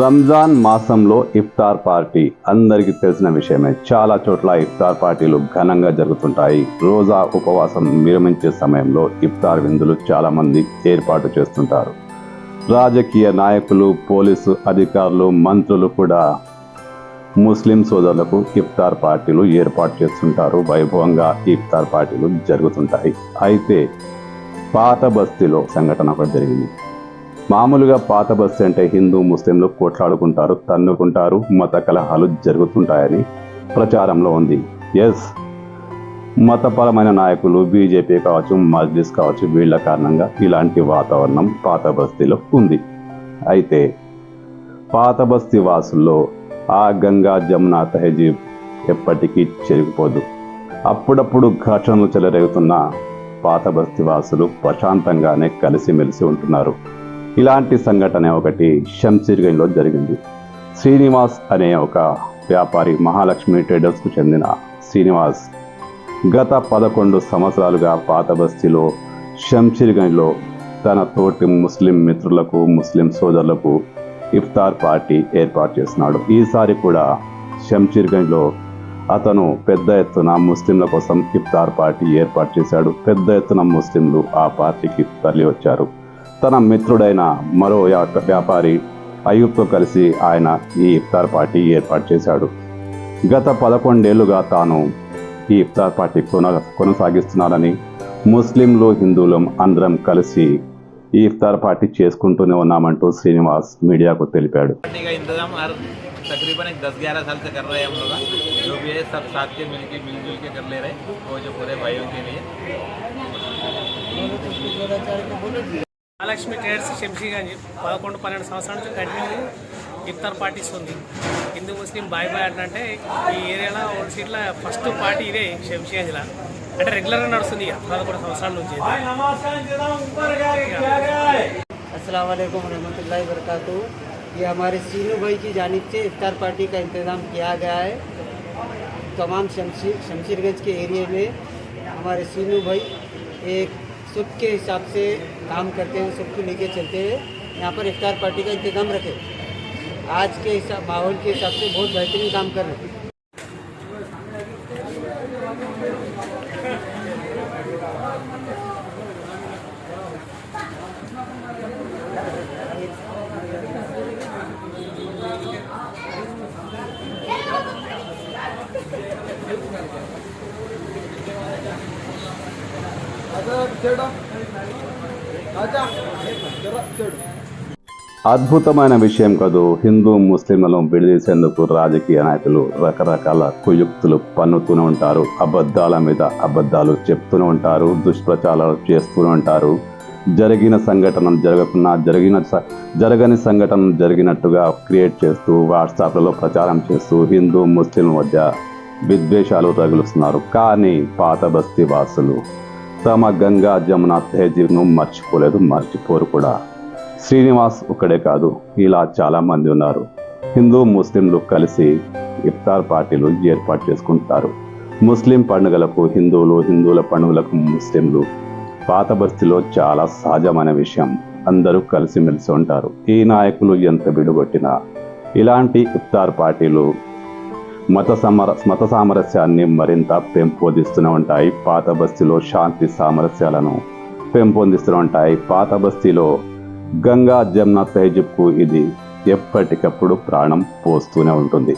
రంజాన్ మాసంలో ఇఫ్తార్ పార్టీ. అందరికీ తెలిసిన విషయమే. చాలా చోట్ల ఇఫ్తార్ పార్టీలు ఘనంగా జరుగుతుంటాయి. రోజా ఉపవాసం విరమించే సమయంలో ఇఫ్తార్ విందులు చాలామంది ఏర్పాటు చేస్తుంటారు. రాజకీయ నాయకులు పోలీసు అధికారులు మంత్రులు కూడా ముస్లిం సోదరులకు ఇఫ్తార్ పార్టీలు ఏర్పాటు చేస్తుంటారు. వైభవంగా ఇఫ్తార్ పార్టీలు జరుగుతుంటాయి. అయితే పాత బస్తీలో సంఘటన ఒకటి జరిగింది. మామూలుగా పాత బస్తీ అంటే హిందూ ముస్లింలు కొట్లాడుకుంటారు తన్నుకుంటారు మత కలహాలు జరుగుతుంటాయని ప్రచారంలో ఉంది. ఎస్ మతపరమైన నాయకులు బీజేపీ కావచ్చు మజ్లిస్ కావచ్చు వీళ్ళ కారణంగా ఇలాంటి వాతావరణం పాత బస్తీలో ఉంది. అయితే పాత బస్తీ వాసుల్లో ఆ గంగా జమున తహజీబ్ ఎప్పటికీ చెరిగిపోదు. అప్పుడప్పుడు ఘర్షణలు చెలరేగుతున్న పాత బస్తీ వాసులు ప్రశాంతంగానే కలిసిమెలిసి ఉంటున్నారు. ఇలాంటి సంఘటన ఒకటి షంసీర్గంజ్లో జరిగింది. శ్రీనివాస్ అనే ఒక వ్యాపారి మహాలక్ష్మి ట్రేడర్స్కు చెందిన శ్రీనివాస్ గత పదకొండు సంవత్సరాలుగా పాత బస్తీలో షంషీర్గంజ్లో తన తోటి ముస్లిం మిత్రులకు ముస్లిం సోదరులకు ఇఫ్తార్ పార్టీ ఏర్పాటు చేస్తున్నాడు. ఈసారి కూడా షంషీర్గంజ్లో అతను పెద్ద ఎత్తున ముస్లింల కోసం ఇఫ్తార్ పార్టీ ఏర్పాటు చేశాడు. పెద్ద ఎత్తున ముస్లింలు ఆ పార్టీకి తరలి వచ్చారు తన మిత్రుడైన మరో వ్యా- వ్యాపారి అయ్యూబ్తో కలిసి ఆయన ఈ ఇఫ్తార్ పార్టీ ఏర్పాటు చేశాడు గత పదకొండేళ్లుగా తాను ఈ ఇఫ్తార్ పార్టీ కొన కొనసాగిస్తున్నారని ముస్లింలు హిందువులు అందరం కలిసి ఈ ఇఫ్తార్ పార్టీ చేసుకుంటూనే ఉన్నామంటూ శ్రీనివాస్ మీడియాకు తెలిపాడు पार्टी का इंतजाम हर तकरीबन एक दस ग्यारह साल से कर रहे हैं हम लोग जो भी है सब साथ के मिलके मिलजुल के कर ले रहे हैं वो जो पूरे भाइयों के लिए మహాలక్ష్మి ట్రేడ్స్ శంషీగంజ్ పదకొండు పన్నెండు సంవత్సరాల నుంచి కంటిన్యూ ఇఫ్తార్ పార్టీస్ ఉంది హిందూ ముస్లిం బాయ్ బాయ్ అంటే ఈ ఏరియాలో ఒక సీట్ల ఫస్ట్ పార్టీ ఇదే శంషీగంజ్లో అంటే రెగ్యులర్గా నడుస్తుంది ఇక పదకొండు సంవత్సరాల నుంచి अस्सलाम वालेकुम रहमतुल्लाहि वरकatuh ये हमारे सीनू भाई की जानिब से इफ्तार पार्टी का इंतज़ाम किया गया है तमाम शमशीर शमशीरगंज के एरिए में हमारे सीनू भाई एक सुख के हिसाब से काम करते हुए सबको लेके चलते हुए यहाँ पर इफ्तार पार्टी का इंतज़ाम रखे। आज के हिसाब माहौल के हिसाब से बहुत बेहतरीन काम कर रहे हैं। అద్భుతమైన విషయం కదూ హిందూ ముస్లింలను విడదీసేందుకు రాజకీయ నాయకులు రకరకాల కుయుక్తులు పన్నుతూనే ఉంటారు అబద్ధాల మీద అబద్ధాలు చెప్తూనే ఉంటారు దుష్ప్రచారాలు చేస్తూనే ఉంటారు. జరిగిన సంఘటన జరగకుండా జరిగిన జరగని సంఘటన జరిగినట్టుగా క్రియేట్ చేస్తూ వాట్సాప్లలో ప్రచారం చేస్తూ హిందూ ముస్లిం మధ్య విద్వేషాలు రగులుస్తున్నారు. కానీ పాత బస్తీ వాసులు తమ గంగా జమున తేజీను మర్చిపోలేదు మర్చిపోరు కూడా. శ్రీనివాస్ ఒక్కడే కాదు ఇలా చాలామంది ఉన్నారు. హిందూ ముస్లింలు కలిసి ఇఫ్తార్ పార్టీలు ఏర్పాటు చేసుకుంటారు. ముస్లిం పండుగలకు హిందువులు హిందువుల పండుగలకు ముస్లింలు. పాత బస్తీలో చాలా సహజమైన విషయం అందరూ కలిసిమెలిసి ఉంటారు. ఈ నాయకులు ఎంత విడుగొట్టినా ఇలాంటి ఇఫ్తార్ పార్టీలు మత సమర మత సామరస్యాన్ని మరింత పెంపొందిస్తూనే ఉంటాయి పాత బస్తీలో శాంతి సామరస్యాలను పెంపొందిస్తూనే ఉంటాయి పాత బస్తీలో గంగా జమున తహజీబ్కు ఇది ఎప్పటికప్పుడు ప్రాణం పోస్తూనే ఉంటుంది.